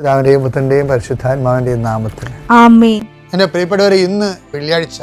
പിതാവിന്റെയും പുത്രന്റെയും പരിശുദ്ധാത്മാവിന്റെയും നാമത്തിൽ. ആമേൻ. എന്റെ പ്രിയപ്പെട്ടവരെ ഇന്ന് വെള്ളിയാഴ്ച.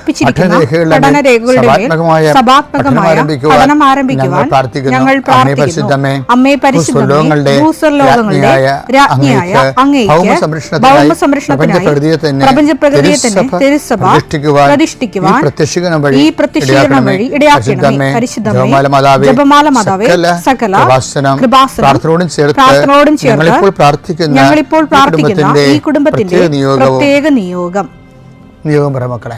പഠനം ആരംഭിക്കുവാൻ ഞങ്ങൾ പ്രാർത്ഥിക്കുന്നു. അമ്മേ രാജ്ഞിയായ അങ്ങേക്ക് ഭൗമ സംരക്ഷണത്തിനായി തന്നെ തിരുസഭ പ്രതിഷ്ഠിക്കുവാൻ ഈ പ്രത്യക്ഷീകരണം വഴി ഇടയാക്കണമേ. പരിശുദ്ധമേ ജപമാല മാതാവേ സകല കൃപാസനം പ്രാർത്ഥനയോടും ചേർത്ത് പ്രാർത്ഥനയോടും ചേർത്ത് ഞങ്ങളിപ്പോൾ പ്രാർത്ഥിക്കുന്ന ഞങ്ങളിപ്പോൾ ഈ പ്രാർത്ഥിക്കുന്ന കുടുംബത്തിന്റെ ഈ കുടുംബത്തിന്റെ പ്രത്യേക പ്രത്യേക നിയോഗം. നിയോഗം പറ മക്കളെ.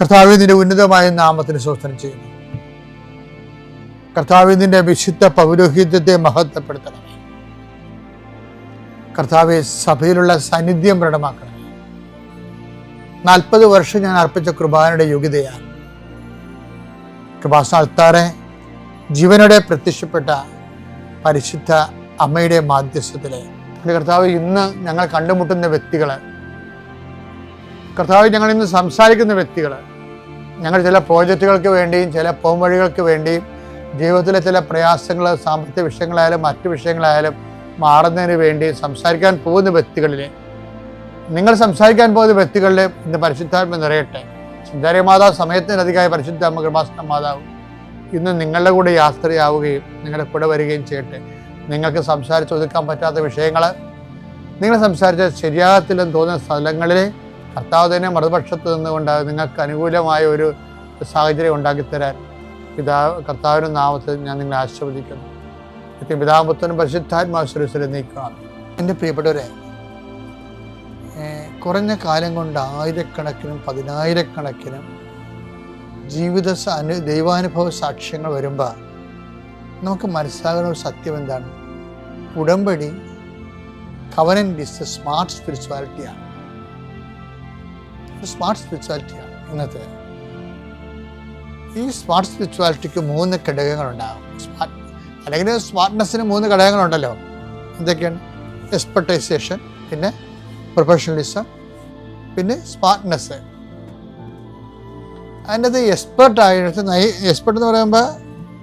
കർത്താവ് നിന്റെ ഉന്നതമായ നാമത്തിന് സ്വസ്ഥനം ചെയ്യുന്നു. കർത്താവ് നിന്റെ വിശുദ്ധ പൗരോഹിത്യത്തെ മഹത്വപ്പെടുത്തണം. കർത്താവെ സഭയിലുള്ള സാന്നിധ്യം പ്രകടമാക്കണം. നാൽപ്പത് വർഷം ഞാൻ അർപ്പിച്ച കൃപാനയുടെ യോഗ്യതയാണ്. കൃപാസന അൾത്താറെ ജീവനോടെ പ്രത്യക്ഷപ്പെട്ട പരിശുദ്ധ അമ്മയുടെ മാധ്യസ്ഥത്തിലെ. കർത്താവ് ഇന്ന് ഞങ്ങൾ കണ്ടുമുട്ടുന്ന വ്യക്തികൾ കർത്താവ് ഞങ്ങൾ ഇന്ന് സംസാരിക്കുന്ന വ്യക്തികൾ ഞങ്ങൾ ചില പ്രോജക്റ്റുകൾക്ക് വേണ്ടിയും ചില പോംവഴികൾക്ക് വേണ്ടിയും ജീവിതത്തിലെ ചില പ്രയാസങ്ങൾ സാമ്പത്തിക വിഷയങ്ങളായാലും മറ്റു വിഷയങ്ങളായാലും മാറുന്നതിന് വേണ്ടി സംസാരിക്കാൻ പോകുന്ന വ്യക്തികളിൽ നിങ്ങൾ സംസാരിക്കാൻ പോകുന്ന വ്യക്തികളിൽ ഇന്ന് പരിശുദ്ധാത്മ നിറയട്ടെ. സുന്ദരി മാതാവ് സമയത്തിനധികമായ പരിശുദ്ധ കൃപാസന മാതാവ് ഇന്ന് നിങ്ങളുടെ കൂടെ യാത്രയാവുകയും നിങ്ങളുടെ കൂടെ വരികയും ചെയ്യട്ടെ. നിങ്ങൾക്ക് സംസാരിച്ച് ഒതുക്കാൻ പറ്റാത്ത വിഷയങ്ങൾ നിങ്ങൾ സംസാരിച്ച ശരിയാകത്തില്ലെന്ന് തോന്നുന്ന സ്ഥലങ്ങളിൽ കർത്താവ് തന്നെ മറുപക്ഷത്ത് നിന്നുകൊണ്ട് നിങ്ങൾക്ക് അനുകൂലമായ ഒരു സാഹചര്യം ഉണ്ടാക്കിത്തരാൻ പിതാവ് കർത്താവിന്റെ നാമത്തിൽ ഞാൻ നിങ്ങളെ ആശീർവദിക്കുന്നു. നിത്യം പിതാപുത്രനും പരിശുദ്ധാത്മാശ്വരത്തിൽ നീക്കുക എന്റെ പ്രിയപ്പെട്ടവരെ കുറഞ്ഞ കാലം കൊണ്ട് ആയിരക്കണക്കിനും പതിനായിരക്കണക്കിനും ജീവിത അനു ദൈവാനുഭവ സാക്ഷ്യങ്ങൾ വരുമ്പോൾ നമുക്ക് മനസ്സിലാകുന്ന ഒരു സത്യം എന്താണ്? ഉടമ്പടി കവനൻ ഇസ് സ്മാർട്ട് സ്പിരിച്വാലിറ്റിയാണ് സ്മാർട്ട് സ്പിരിച്വാലിറ്റിയാണ് ഇന്നത്തെ. ഈ സ്മാർട്ട് സ്പിരിച്വാലിറ്റിക്ക് മൂന്ന് ഘടകങ്ങളുണ്ടാകും സ്മാർട്ട് അല്ലെങ്കിൽ സ്മാർട്ട്നെസ്സിന് മൂന്ന് ഘടകങ്ങളുണ്ടല്ലോ. എന്തൊക്കെയാണ്? എക്സ്പെർട്ടൈസേഷൻ പിന്നെ പ്രൊഫഷണലിസം പിന്നെ സ്മാർട്ട്നെസ് അതിന്റെ അത് എക്സ്പെർട്ട് ആയിട്ട് എക്സ്പെർട്ട് എന്ന് പറയുമ്പോൾ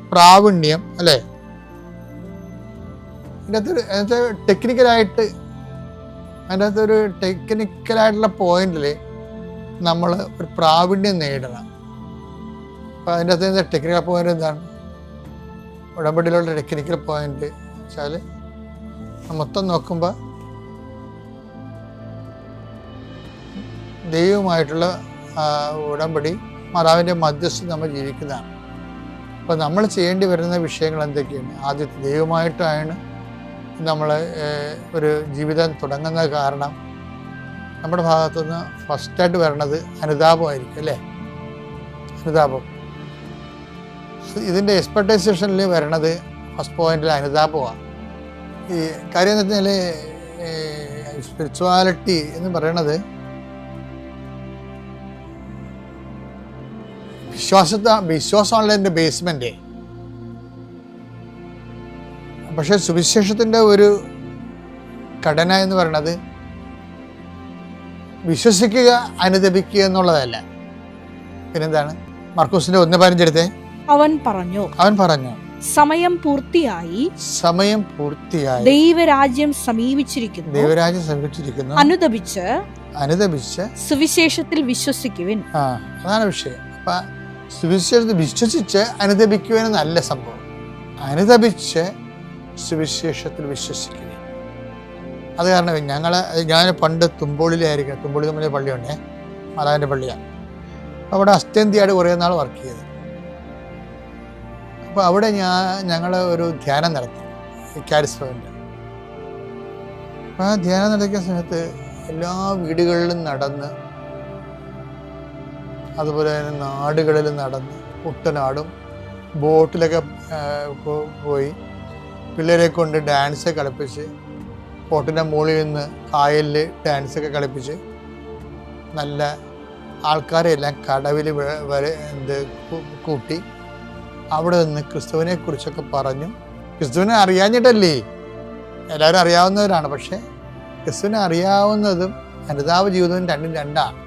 പ്രാവീണ്യം അല്ലേ? അതിനകത്ത് ടെക്നിക്കലായിട്ട് അതിന്റെ അകത്ത് ഒരു ടെക്നിക്കലായിട്ടുള്ള പോയിന്റിൽ നമ്മൾ ഒരു പ്രാവീണ്യം നേടണം. അപ്പോൾ അതിന്റെ അകത്ത് ടെക്നിക്കൽ പോയിന്റ് എന്താണ്? ഉടമ്പടിയിലുള്ള ടെക്നിക്കൽ പോയിന്റ് വെച്ചാൽ മൊത്തം നോക്കുമ്പോൾ ദൈവമായിട്ടുള്ള ഉടമ്പടി മാതാവിന്റെ മധ്യസ്ഥ നമ്മൾ ജീവിക്കുന്നതാണ്. അപ്പോൾ നമ്മൾ ചെയ്യേണ്ടി വരുന്ന വിഷയങ്ങൾ എന്തൊക്കെയാണ്? ആദ്യത്തെ ദൈവമായിട്ടാണ് നമ്മൾ ഒരു ജീവിതം തുടങ്ങുന്ന കാരണം നമ്മുടെ ഭാഗത്തുനിന്ന് ഫസ്റ്റായിട്ട് വരണത് അനുതാപമായിരിക്കും അല്ലേ? അനുതാപം. ഇതിന്റെ എക്സ്പെർട്ടൈസേഷനിൽ വരണത് ഫസ്റ്റ് പോയിന്റിൽ അനുതാപമാണ്. ഈ കാര്യം എന്ന് വെച്ചാൽ സ്പിരിച്വാലിറ്റി എന്ന് പറയണത് വിശ്വാസത്തെ വിശ്വാസമാണല്ലോ എന്റെ ബേസ്മെന്റ് പക്ഷേ സുവിശേഷത്തിന്റെ ഒരു ഘടന എന്ന് പറയുന്നത് വിശ്വസിക്കുക അനുദപിക്കുക എന്നുള്ളതല്ല. പിന്നെന്താണ്? മർക്കൂസിന്റെ ഒന്ന് പതിനഞ്ചെടുത്തേ അവൻ പറഞ്ഞു അവൻ പറഞ്ഞു സമയം പൂർത്തിയായി. സമയം പൂർത്തിയായി. ദൈവരാജ്യം സമീപിച്ചിരിക്കുന്നു. ദൈവരാജ്യം സമീപിച്ചിരിക്കുന്നു. അനുദപിച്ച് അനുദപിച്ച് സുവിശേഷത്തിൽ വിശ്വസിക്കുവിൻ. ആ അതാണ് വിഷയം. അപ്പൊ സുവിശേഷത്തിൽ വിശ്വസിച്ച് അനുദപിക്കുവാനെന്നല്ല സംഭവം. അനുദപിച്ച് സുവിശേഷത്തിൽ വിശ്വസിക്കുക അത് കാരണം ഞങ്ങൾ ഞാൻ പണ്ട് തുമ്പോളിലായിരിക്കും തുമ്പോളി തുമ്പിലെ പള്ളിയുണ്ടേ മാതാവിന്റെ പള്ളിയാണ് അവിടെ അസ്റ്റന്തിയായിട്ട് കുറേ നാൾ വർക്ക് ചെയ്ത്. അപ്പോൾ അവിടെ ഞാൻ ഞങ്ങൾ ഒരു ധ്യാനം നടത്തി കാരിസ്ഭവന്റെ അപ്പോൾ ആ ധ്യാനം നടത്തിയ സമയത്ത് എല്ലാ വീടുകളിലും നടന്ന് അതുപോലെ തന്നെ നാടുകളിൽ നടന്ന് കുട്ടനാടും ബോട്ടിലൊക്കെ പോയി. പിള്ളേരെ കൊണ്ട് ഡാൻസ് കളിപ്പിച്ച് ബോട്ടിന്റെ മുകളിൽ നിന്ന് കായലിൽ ഡാൻസൊക്കെ കളിപ്പിച്ച് നല്ല ആൾക്കാരെ എല്ലാം കടവിൽ വരെ എന്ത് കൂട്ടി അവിടെ നിന്ന് ക്രിസ്തുവിനെ കുറിച്ചൊക്കെ പറഞ്ഞു. ക്രിസ്തുവിനെ അറിയാഞ്ഞിട്ടല്ലേ? എല്ലാവരും അറിയാവുന്നവരാണ്. പക്ഷേ ക്രിസ്തുവിനെ അറിയാവുന്നതും അനുതാപ ജീവിതവും രണ്ടും രണ്ടാണ്.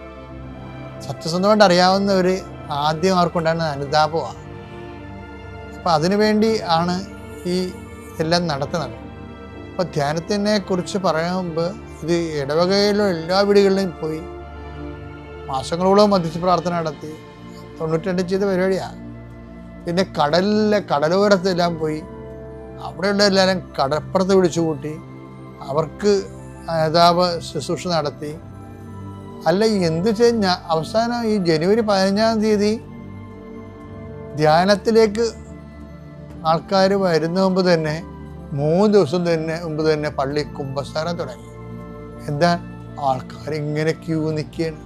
സത്യസന്ധമായിട്ട് അറിയാവുന്നവർ ആദ്യം അവർക്കുണ്ടാകുന്ന അനുതാപമാണ്. അപ്പം അതിനുവേണ്ടി ആണ് ഈ എല്ലാം നടത്തുന്നത്. അപ്പോൾ ധ്യാനത്തിനെ കുറിച്ച് പറയാൻ മുമ്പ് ഇത് ഇടവകയിലും എല്ലാ വീടുകളിലും പോയി മാസങ്ങളോളം മധ്യസ്ഥ പ്രാർത്ഥന നടത്തി. തൊണ്ണൂറ്റിരണ്ട് ചെയ്ത പരിപാടിയാണ് പിന്നെ കടലിലെ കടലോരത്തെല്ലാം പോയി. അവിടെയുള്ള എല്ലാവരും കടപ്പുറത്ത് വിളിച്ചു കൂട്ടി. അവർക്ക് നേതാവ് ശുശ്രൂഷ നടത്തി. അല്ല എന്ത് കഴിഞ്ഞ അവസാനം ഈ ജനുവരി പതിനഞ്ചാം തീയതി ധ്യാനത്തിലേക്ക് ആൾക്കാർ വരുന്ന മുമ്പ് തന്നെ മൂന്ന് ദിവസം തന്നെ മുമ്പ് തന്നെ പള്ളി കുമ്പസാര തുടങ്ങി. എന്താ? ആൾക്കാർ ഇങ്ങനെ ക്യൂ നിൽക്കുകയാണ്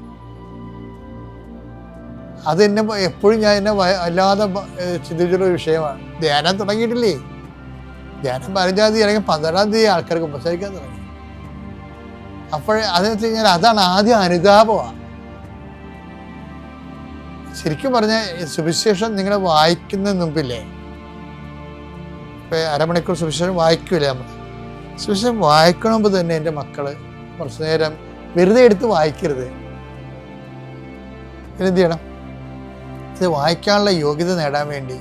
അതെന്നെ എപ്പോഴും ഞാൻ എന്നെ അല്ലാതെ ചിന്തിച്ചൊരു വിഷയമാണ്. ധ്യാനം തുടങ്ങിയിട്ടില്ലേ? ധ്യാനം പതിനഞ്ചാം തീയതി അല്ലെങ്കിൽ പന്ത്രണ്ടാം തീയതി ആൾക്കാർ കുമ്പസാരിക്കാൻ തുടങ്ങി. അപ്പോഴേ അതെന്ന് വെച്ച് കഴിഞ്ഞാൽ അതാണ് ആദ്യം അനുതാപമാണ് ശരിക്കും പറഞ്ഞാൽ സുവിശേഷം നിങ്ങൾ വായിക്കുന്ന മുമ്പില്ലേ ഇപ്പം അരമണിക്കൂർ സുവിശേഷം വായിക്കില്ല നമ്മൾ. സുവിശേഷം വായിക്കണമ്പോൾ മുമ്പ് തന്നെ എന്റെ മക്കൾ കുറച്ച് നേരം വെറുതെ എടുത്ത് വായിക്കരുത്. എന്ത് ചെയ്യണം? ഇത് വായിക്കാനുള്ള യോഗ്യത നേടാൻ വേണ്ടി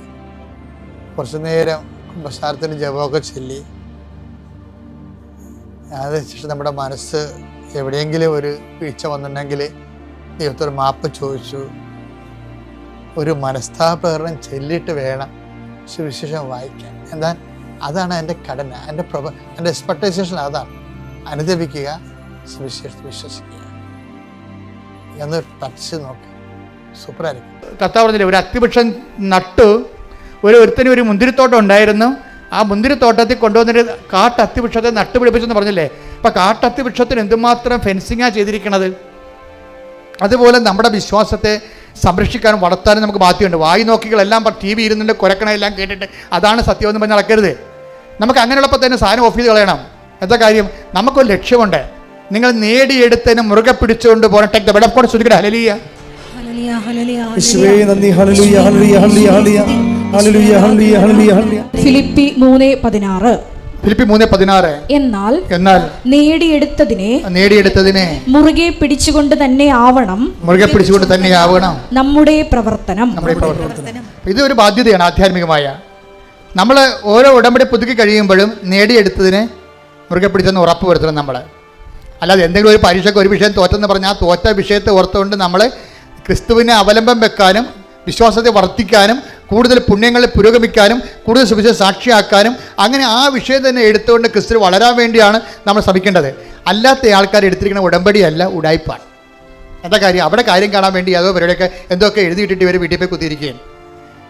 കുറച്ച് നേരം കുമ്പസാരത്തിന് ജപമൊക്കെ ചൊല്ലി. അതിനുശേഷം നമ്മുടെ മനസ്സ് എവിടെയെങ്കിലും ഒരു വീഴ്ച വന്നിട്ടുണ്ടെങ്കിൽ ദൈവത്തോട് മാപ്പ് ചോദിച്ചു. ഒരു മനസ്താപകരണം ചൊല്ലിയിട്ട് വേണം സുവിശേഷം വായിക്കാൻ. എന്താ അതാണ് എന്റെ കടന എന്റെ പ്രഭ എന്റെ എക്സ്പെക്ടേഷൻ അതാണ്. അനുദപിക്കുക സുവിശേഷത്തിൽ വിശ്വസിക്കുക. എന്ന് ടച്ച് നോക്കുക സൂപ്പറായിരിക്കും കർത്താവ് പറഞ്ഞില്ലേ ഒരു അത്തിവൃക്ഷം നട്ടു ഒരു ഒരുത്തിന് ഒരു മുന്തിരിത്തോട്ടം ഉണ്ടായിരുന്നു. ആ മുന്തിരിത്തോട്ടത്തിൽ കൊണ്ടുവന്നിട്ട് കാട്ട് അത്തിവൃക്ഷത്തെ നട്ടുപിടിപ്പിച്ചെന്ന് പറഞ്ഞില്ലേ? അപ്പം കാട്ട് അത്തിവൃക്ഷത്തിന് എന്തുമാത്രം ഫെൻസിങ്ങാണ് ചെയ്തിരിക്കണത്? അതുപോലെ നമ്മുടെ വിശ്വാസത്തെ സംരക്ഷിക്കാനും വളർത്താനും നമുക്ക് ബാധ്യതയുണ്ട്. വായി നോക്കികളെല്ലാം ടി വി ഇരുന്നിട്ട് കുരക്കണെല്ലാം കേട്ടിട്ട് അതാണ് സത്യമെന്ന് പറഞ്ഞ് നടക്കരുത്. നമുക്ക് അങ്ങനെയുള്ളപ്പോൾ തന്നെ സാധനം ഓഫ് ചെയ്ത് കളയണം. എന്താ കാര്യം? നമുക്കൊരു ലക്ഷ്യമുണ്ട്. നിങ്ങൾ നേടിയെടുത്തതിന് മുറുകെ പിടിച്ചുകൊണ്ട് പോകണം. Take the bed of God ശ്രുതികട ഹല്ലേലൂയ യേശുവേ നന്ദി. ഹല്ലേലൂയ ഹല്ലേലൂയ ഹല്ലേലൂയ ഹല്ലേലൂയ ഹല്ലേലൂയ ഹല്ലേലൂയ ഹല്ലേലൂയ ഫിലിപ്പി മൂന്ന് പതിനാറ്. ഫിലിപ്പി മൂന്ന് പതിനാറ്. എന്നാൽ എന്നാൽ നേടിയെടുത്തതിനെ നേടിയെടുത്തതിനെ മുറുകെ പിടിച്ചുകൊണ്ട് തന്നെ ആവണം. മുറുകെ പിടിച്ചുകൊണ്ട് തന്നെ ആവണം. നമ്മുടെ പ്രവർത്തനം. നമ്മുടെ പ്രവർത്തനം. ഇത് ഒരു ബാധ്യതയാണ് ആധ്യാത്മികമായ. നമ്മൾ ഓരോ ഉടമ്പടി പുതുക്കി കഴിയുമ്പോഴും നേടിയെടുത്തതിനെ മുറുകെ പിടിച്ചെന്ന് ഉറപ്പ് വരുത്തണം നമ്മൾ. അല്ലാതെ എന്തെങ്കിലും ഒരു പരീക്ഷയ്ക്ക് ഒരു വിഷയം തോറ്റെന്ന് പറഞ്ഞാൽ ആ തോറ്റ വിഷയത്തെ ഓർത്തുകൊണ്ട് നമ്മൾ ക്രിസ്തുവിനെ അവലംബം വെക്കാനും വിശ്വാസത്തെ വർദ്ധിക്കാനും കൂടുതൽ പുണ്യങ്ങളെ പുരോഗമിക്കാനും കൂടുതൽ സുവിശേഷ സാക്ഷിയാക്കാനും അങ്ങനെ ആ വിഷയം തന്നെ എടുത്തുകൊണ്ട് ക്രിസ്തു വളരാൻ വേണ്ടിയാണ് നമ്മൾ ശ്രമിക്കേണ്ടത്. അല്ലാത്ത ആൾക്കാർ എടുത്തിരിക്കുന്ന ഉടമ്പടിയല്ല ഉടായ്പാണ്. എന്താ കാര്യം? അവിടെ കാര്യം കാണാൻ വേണ്ടി അതോ പരിപാടിയൊക്കെ എന്തൊക്കെ എഴുതിയിട്ടിട്ട് ഇവർ വീട്ടിൽ പോയി കുത്തിയിരിക്കുകയാണ്.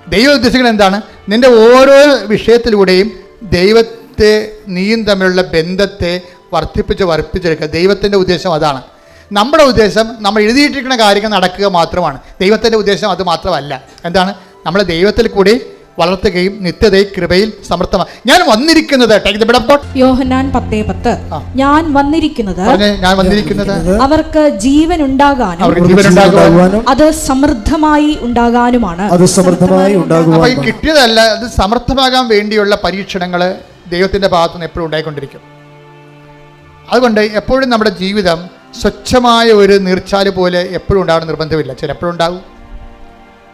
ദൈവം ഉദ്ദേശിക്കുന്നത് എന്താണ്? നിന്റെ ഓരോ വിഷയത്തിലൂടെയും ദൈവത്തെ നീയും തമ്മിലുള്ള ബന്ധത്തെ വർദ്ധിപ്പിച്ച് വർദ്ധിപ്പിച്ചെടുക്കുക. ദൈവത്തിന്റെ ഉദ്ദേശം അതാണ്. നമ്മുടെ ഉദ്ദേശം നമ്മൾ എഴുതിയിട്ടിരിക്കുന്ന കാര്യങ്ങൾ നടക്കുക മാത്രമാണ്. ദൈവത്തിന്റെ ഉദ്ദേശം അത് മാത്രമല്ല. എന്താണ്? നമ്മൾ ദൈവത്തിൽ കൂടി വളർത്തുകയും നിത്യതയെ കൃപയിൽ സമർത്ഥമാണ് ഞാൻ വന്നിരിക്കുന്നത് യോഹന്നാൻ പത്തേ പത്ത്. ഞാൻ വന്നിരിക്കുന്നത് ഞാൻ വന്നിരിക്കുന്നത്. അവർക്ക് ജീവൻ ഉണ്ടാകാനും അത് സമൃദ്ധമായി ഉണ്ടാകാനുമാണ്. അത് സമൃദ്ധമായി അപ്പൊ കിട്ടിയതല്ല അത് സമർത്ഥമാകാൻ വേണ്ടിയുള്ള പരീക്ഷണങ്ങൾ ദൈവത്തിന്റെ ഭാഗത്ത് നിന്ന് എപ്പോഴും ഉണ്ടായിക്കൊണ്ടിരിക്കും. അതുകൊണ്ട് എപ്പോഴും നമ്മുടെ ജീവിതം സ്വച്ഛമായ ഒരു നീർച്ചാൽ പോലെ എപ്പോഴും ഉണ്ടാവണം നിർബന്ധമില്ല. ചിലപ്പോഴും ഉണ്ടാകും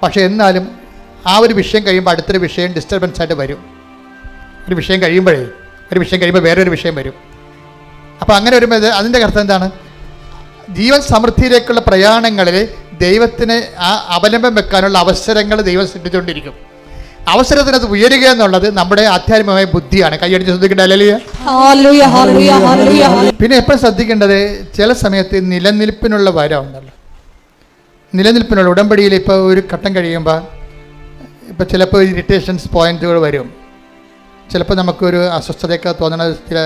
പക്ഷെ എന്നാലും ആ ഒരു വിഷയം കഴിയുമ്പോൾ അടുത്തൊരു വിഷയം ഡിസ്റ്റർബൻസ് ആയിട്ട് വരും. ഒരു വിഷയം കഴിയുമ്പോഴേ ഒരു വിഷയം കഴിയുമ്പോൾ വേറൊരു വിഷയം വരും. അപ്പോൾ അങ്ങനെ വരുമ്പോൾ അതിന്റെ അർത്ഥം എന്താണ്? ജീവൻ സമൃദ്ധിയിലേക്കുള്ള പ്രയാണങ്ങളിൽ ദൈവത്തിന് ആ അവലംബം വെക്കാനുള്ള അവസരങ്ങൾ ദൈവം സൃഷ്ടിച്ചുകൊണ്ടിരിക്കും. അവസരത്തിന് അത് ഉയരുക എന്നുള്ളത് നമ്മുടെ ആധ്യാത്മികമായ ബുദ്ധിയാണ്. കൈയടിച്ച് ശ്രദ്ധിക്കേണ്ട അല്ലേ. പിന്നെ എപ്പോഴും ശ്രദ്ധിക്കേണ്ടത്? ചില സമയത്ത് നിലനിൽപ്പിനുള്ള വരം ഉണ്ടല്ലോ നിലനിൽപ്പിനുള്ള ഉടമ്പടിയിൽ ഇപ്പോൾ ഒരു ഘട്ടം കഴിയുമ്പോൾ ഇപ്പോൾ ചിലപ്പോൾ ഇറിറ്റേഷൻസ് പോയിന്റുകൾ വരും. ചിലപ്പോൾ നമുക്കൊരു അസ്വസ്ഥതയൊക്കെ തോന്നണ ചില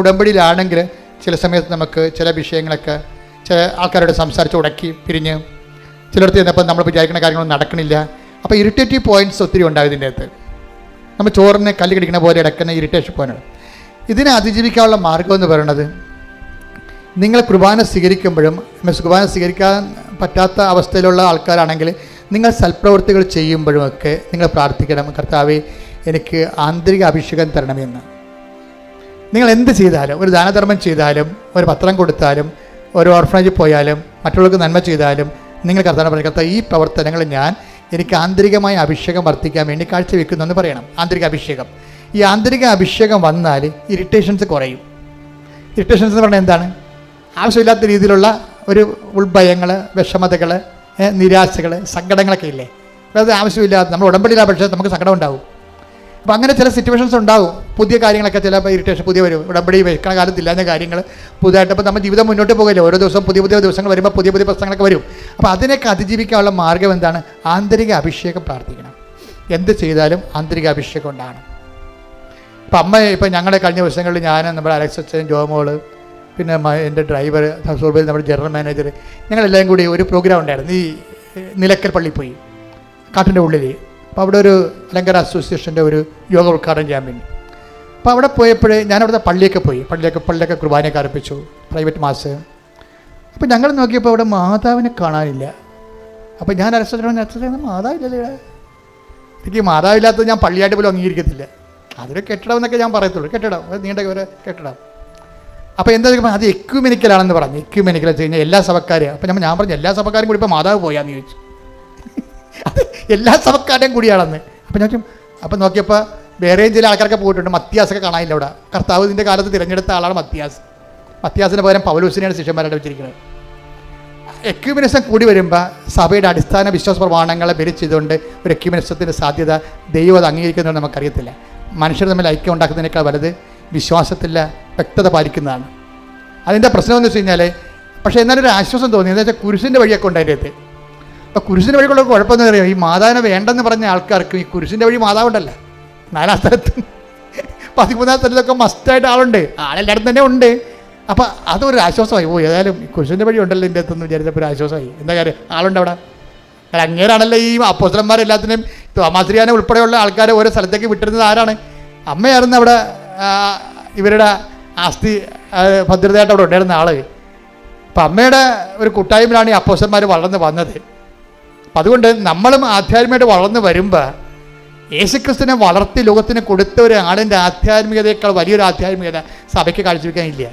ഉടമ്പടിയിലാണെങ്കിൽ ചില സമയത്ത് നമുക്ക് ചില വിഷയങ്ങളൊക്കെ ചില ആൾക്കാരോട് സംസാരിച്ച് ഉടക്കി പിരിഞ്ഞ് ചിലടത്ത് ചെന്നപ്പോൾ നമ്മൾ വിചാരിക്കുന്ന കാര്യങ്ങളൊന്നും നടക്കണില്ല. അപ്പോൾ ഇറിറ്റേറ്റീവ് പോയിന്റ്സ് ഒത്തിരി ഉണ്ടാവും ഇതിന്റെ അകത്ത്. നമ്മൾ ചോറിനെ കല്ല് കടിക്കുന്ന പോലെ ഇടക്കുന്ന ഇറിറ്റേഷൻ പോയിന്റ് ഇതിനെ അതിജീവിക്കാനുള്ള മാർഗം എന്ന് പറയുന്നത് നിങ്ങൾ കുർബാന സ്വീകരിക്കുമ്പോഴും കുർബാന സ്വീകരിക്കാൻ പറ്റാത്ത അവസ്ഥയിലുള്ള ആൾക്കാരാണെങ്കിൽ നിങ്ങൾ സൽപ്രവൃത്തികൾ ചെയ്യുമ്പോഴുമൊക്കെ നിങ്ങൾ പ്രാർത്ഥിക്കണം. കർത്താവെ എനിക്ക് ആന്തരിക അഭിഷേകം തരണമെന്ന്. നിങ്ങൾ എന്ത് ചെയ്താലും ഒരു ദാനധർമ്മം ചെയ്താലും ഒരു പത്രം കൊടുത്താലും ഒരു ഓർഫനേജിൽ പോയാലും മറ്റുള്ളവർക്ക് നന്മ ചെയ്താലും നിങ്ങൾ കർത്താവ് പറഞ്ഞു കർത്താവ് ഈ പ്രവർത്തനങ്ങൾ ഞാൻ എനിക്ക് ആന്തരികമായ അഭിഷേകം വർദ്ധിക്കാൻ വേണ്ടി കാഴ്ചവെക്കുന്നു എന്ന് പറയണം. ആന്തരിക അഭിഷേകം. ഈ ആന്തരിക അഭിഷേകം വന്നാൽ ഇറിറ്റേഷൻസ് കുറയും. ഇറിറ്റേഷൻസ് എന്ന് പറഞ്ഞാൽ എന്താണ്? ആവശ്യമില്ലാത്ത രീതിയിലുള്ള ഒരു ഉൾഭയങ്ങൾ വിഷമതകൾ നിരാശകൾ സങ്കടങ്ങളൊക്കെ ഇല്ലേ? അത് ആവശ്യമില്ലാത്ത നമ്മൾ ഉടമ്പടിയില്ല പക്ഷേ നമുക്ക് സങ്കടം ഉണ്ടാവും. അപ്പോൾ അങ്ങനെ ചില സിറ്റുവേഷൻസ് ഉണ്ടാവും. പുതിയ കാര്യങ്ങളൊക്കെ ചില ഇറിറ്റേഷൻ പുതിയ വരും ഉടമ്പടി വെക്കണ കാലത്ത് ഇല്ലാത്ത കാര്യങ്ങൾ പുതുതായിട്ട് അപ്പോൾ നമ്മൾ ജീവിതം മുന്നോട്ട് പോകില്ല? ഓരോ ദിവസം പുതിയ പുതിയ ദിവസങ്ങൾ വരുമ്പോൾ പുതിയ പുതിയ പ്രശ്നങ്ങളൊക്കെ വരും. അപ്പോൾ അതിനൊക്കെ അതിജീവിക്കാനുള്ള മാർഗം എന്താണ്? ആന്തരിക അഭിഷേകം പ്രാർത്ഥിക്കണം. എന്ത് ചെയ്താലും ആന്തരിക അഭിഷേകം ഉണ്ടാകണം. ഇപ്പം അമ്മ ഇപ്പം ഞങ്ങളുടെ കഴിഞ്ഞ ദിവസങ്ങളിൽ ഞാൻ നമ്മുടെ അലക്സ് ജോമോൾ പിന്നെ എന്റെ ഡ്രൈവർ സൂർബയിൽ നമ്മുടെ ജനറൽ മാനേജർ ഞങ്ങളെല്ലാം കൂടി ഒരു പ്രോഗ്രാം ഉണ്ടായിരുന്നു. ഈ നിലക്കൽ പള്ളി പോയി കാട്ടിന്റെ ഉള്ളിൽ അപ്പോൾ അവിടെ ഒരു അലങ്കര അസോസിയേഷന്റെ ഒരു യോഗ ഉദ്ഘാടനം ചെയ്യാൻ വേണ്ടി. അപ്പോൾ അവിടെ പോയപ്പോഴേ ഞാനവിടുത്തെ പള്ളിയൊക്കെ പോയി. പള്ളിയൊക്കെ പള്ളിയൊക്കെ കുർബാനയൊക്കെ അർപ്പിച്ചു പ്രൈവറ്റ് മാസ് അപ്പോൾ ഞങ്ങൾ നോക്കിയപ്പോൾ അവിടെ മാതാവിനെ കാണാനില്ല. അപ്പോൾ ഞാൻ അലക്സോട് അച്ഛൻ മാതാവില്ലല്ലേ ഇവിടെ?" എനിക്ക് മാതാവില്ലാത്തത് ഞാൻ പള്ളിയായിട്ട് പോലും അംഗീകരിക്കത്തില്ല. അതൊരു കെട്ടിടം എന്നൊക്കെ ഞാൻ പറയത്തുള്ളൂ. കെട്ടിടം നീണ്ട ഒരു കെട്ടിടം. അപ്പോൾ എന്താ ചോദിക്കുമ്പോൾ അത് എക്യുമെനിക്കലാണെന്ന് പറഞ്ഞു. എക്യുമെനിക്കൽ വെച്ച് കഴിഞ്ഞാൽ എല്ലാ സഭക്കാരും അപ്പം ഞാൻ പറഞ്ഞു എല്ലാ സഭക്കാരും കൂടി ഇപ്പോൾ മാതാവ് പോയാന്ന് ചോദിച്ചു. എല്ലാ സഭക്കാരുടെയും കൂടിയാണെന്ന്. അപ്പം ഞാൻ ചോദിച്ചു അപ്പം നോക്കിയപ്പോൾ വേറെയും ചില ആൾക്കാരൊക്കെ പോയിട്ടുണ്ട്. മത്യാസൊക്കെ കാണാനില്ല അവിടെ. കർത്താവ് ഇതിന്റെ കാലത്ത് തിരഞ്ഞെടുത്ത ആളാണ് മത്യാസ് മത്യാസിന് പകരം പൗലൂസിനെയാണ് ശിഷ്യന്മാരായിട്ട് വെച്ചിരിക്കുന്നത് എക്യുമിനിസം കൂടി വരുമ്പോൾ സഭയുടെ അടിസ്ഥാന വിശ്വാസ പ്രമാണങ്ങളെ ബലിച്ചതുകൊണ്ട് ഒരു എക്യുമിനിസത്തിന്റെ സാധ്യത ദൈവം അത് അംഗീകരിക്കുന്നതുകൊണ്ട് നമുക്കറിയത്തില്ല. മനുഷ്യർ തമ്മിൽ ഐക്യം ഉണ്ടാക്കുന്നതിനേക്കാൾ വലുത് വിശ്വാസത്തില്ല വ്യക്തത പാലിക്കുന്നതാണ്. അതിന്റെ പ്രശ്നം എന്ന് വെച്ച് കഴിഞ്ഞാൽ പക്ഷേ എന്നാലും ഒരു ആശ്വാസം തോന്നി. എന്താ വെച്ചാൽ കുരിശിന്റെ വഴിയൊക്കെ ഉണ്ട് അതിന്റെ അകത്ത്. അപ്പോൾ കുരിശിന്റെ വഴിക്കുള്ള കുഴപ്പമെന്ന് അറിയാം ഈ മാതാവിനെ വേണ്ടെന്ന് പറഞ്ഞ ആൾക്കാർക്ക് ഈ കുരിശിന്റെ വഴി മാതാവുണ്ടല്ലോ. നാലാം സ്ഥലത്ത് പതിമൂന്നാം സ്ഥലത്തൊക്കെ മസ്റ്റായിട്ട് ആളുണ്ട്. ആളെല്ലായിടത്തും തന്നെ ഉണ്ട്. അപ്പോൾ അതൊരു ആശ്വാസമായി. ഓ ഏതായാലും കുരിശിന്റെ വഴി ഉണ്ടല്ലോ ഇതിന്റെ അകത്തെന്ന് വിചാരിച്ചപ്പോൾ ഒരു ആശ്വാസമായി. എന്താ കാര്യം? ആളുണ്ട് അവിടെ. അങ്ങേരാണല്ലോ ഈ അപ്പോസ്റ്റലന്മാരെല്ലാത്തിനും തോമാശ്രീയാനെ ഉൾപ്പെടെയുള്ള ആൾക്കാരെ ഓരോ സ്ഥലത്തേക്ക് വിട്ടിരുന്നത് ആരാണ്? അമ്മയായിരുന്നു അവിടെ ഇവരുടെ ആ, ഭദ്രതയായിട്ട് അവിടെ ഉണ്ടായിരുന്ന ആൾ. അപ്പം അമ്മയുടെ ഒരു കൂട്ടായ്മയിലാണ് ഈ അപ്പോസന്മാർ വളർന്ന് വന്നത്. അപ്പം അതുകൊണ്ട് നമ്മളും ആധ്യാത്മികമായിട്ട് വളർന്ന് വരുമ്പോൾ യേശുക്രിസ്തുവിനെ വളർത്തി ലോകത്തിന് കൊടുത്ത ഒരു ആളിന്റെ ആധ്യാത്മികതയേക്കാൾ വലിയൊരു ആധ്യാത്മികത സഭയ്ക്ക് കാഴ്ചവെക്കാനില്ല.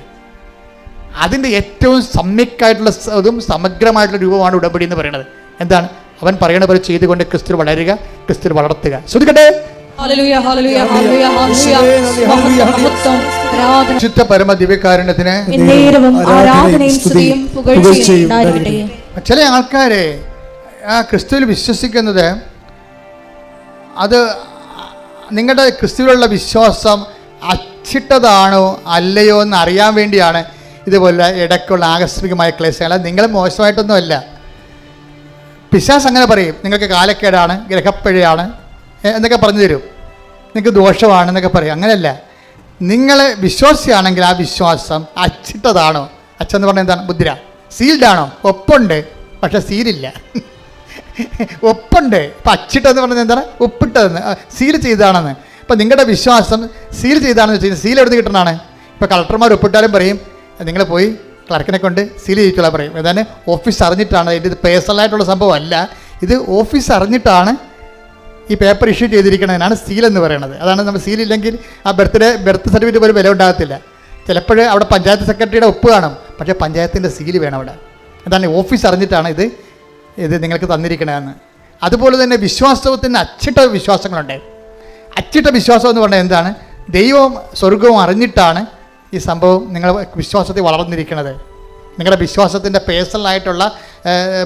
അതിന്റെ ഏറ്റവും സമ്യക്കായിട്ടുള്ള അതും സമഗ്രമായിട്ടുള്ള രൂപമാണ് ഉടമ്പടി എന്ന് പറയുന്നത്. എന്താണ്? അവൻ പറയണ പോലെ ചെയ്തുകൊണ്ട് ക്രിസ്തു വളരുക ക്രിസ്തു വളർത്തുക. ശ്രദ്ധിക്കട്ടെ? ഹല്ലേലൂയ, ഹല്ലേലൂയ, ഹല്ലേലൂയ, ഹല്ലേലൂയ. യേശുവേ, മഹത്വം, ആരാധന വിശുദ്ധ പരമ ദിവ്യകാരുണ്യത്തിന് എന്നേരവും ആരാധനയും ആരാധനയും സ്തുതിയും സ്തുതിയും പുകഴ്ചയും പുകഴ്ചയും ഉണ്ടായിരിക്കട്ടെ. ചില ആൾക്കാരെ ആ ക്രിസ്തുവിൽ വിശ്വസിക്കുന്നത് അത് നിങ്ങളുടെ ക്രിസ്തുവിലുള്ള വിശ്വാസം അച്ചിട്ടതാണോ അല്ലയോ എന്ന് അറിയാൻ വേണ്ടിയാണ് ഇതുപോലെ ഇടയ്ക്കുള്ള ആകസ്മികമായ ക്ലേശങ്ങൾ. അത് നിങ്ങൾ മോശമായിട്ടൊന്നുമല്ല. പിശാസ് അങ്ങനെ പറയും. നിങ്ങൾക്ക് കാലക്കേടാണ് ഗ്രഹപ്പിഴയാണ് എന്നൊക്കെ പറഞ്ഞു തരും. നിങ്ങൾക്ക് ദോഷമാണ് എന്നൊക്കെ പറയും. അങ്ങനെയല്ല നിങ്ങൾ വിശ്വാസിയാണെങ്കിൽ ആ വിശ്വാസം അച്ചിട്ടതാണോ അച്ഛൻ പറഞ്ഞാൽ എന്താണ്? മുദ്ര. സീൽഡാണോ ഒപ്പുണ്ട്. പക്ഷെ സീലില്ല ഒപ്പുണ്ട്. ഇപ്പം അച്ചിട്ടെന്ന് പറഞ്ഞത് എന്താണ്? ഒപ്പിട്ടതെന്ന് സീൽ ചെയ്തതാണെന്ന്. ഇപ്പം നിങ്ങളുടെ വിശ്വാസം സീൽ ചെയ്താണെന്ന് വെച്ച് കഴിഞ്ഞാൽ സീൽ എവിടെ നിന്ന് കിട്ടണതാണ്? ഇപ്പോൾ കളക്ടർമാർ ഒപ്പിട്ടാലും പറയും നിങ്ങൾ പോയി ക്ലർക്കിനെ കൊണ്ട് സീൽ ചെയ്യിച്ചോളാൻ പറയും. ഏതാണ് ഓഫീസ് അറിഞ്ഞിട്ടാണ്. ഇത് പേഴ്സണലായിട്ടുള്ള സംഭവമല്ല. ഇത് ഓഫീസ് അറിഞ്ഞിട്ടാണ് ഈ പേപ്പർ ഇഷ്യൂ ചെയ്തിരിക്കുന്നതിനാണ് സീൽ എന്ന് പറയുന്നത് അതാണ് നമ്മൾ സീൽ ഇല്ലെങ്കിൽ ആ ബർത്ത്ഡേ ബർത്ത് സർട്ടിഫിക്കറ്റ് പോലും വില ഉണ്ടാകത്തില്ല. ചിലപ്പോൾ അവിടെ പഞ്ചായത്ത് സെക്രട്ടറിയുടെ ഒപ്പ് കാണും. പക്ഷേ പഞ്ചായത്തിന്റെ സീൽ വേണം അവിടെ. അതാണ് ഓഫീസ് അറിഞ്ഞിട്ടാണ് ഇത് ഇത് നിങ്ങൾക്ക് തന്നിരിക്കണതെന്ന്. അതുപോലെ തന്നെ വിശ്വാസത്തിന് അച്ചിട്ട വിശ്വാസങ്ങളുണ്ട്. അച്ചിട്ട വിശ്വാസം എന്ന് പറഞ്ഞാൽ എന്താണ്? ദൈവവും സ്വർഗവും അറിഞ്ഞിട്ടാണ് ഈ സംഭവം നിങ്ങൾ വിശ്വാസത്തിൽ വളർന്നിരിക്കുന്നത് നിങ്ങളുടെ വിശ്വാസത്തിന്റെ പേഴ്സണലായിട്ടുള്ള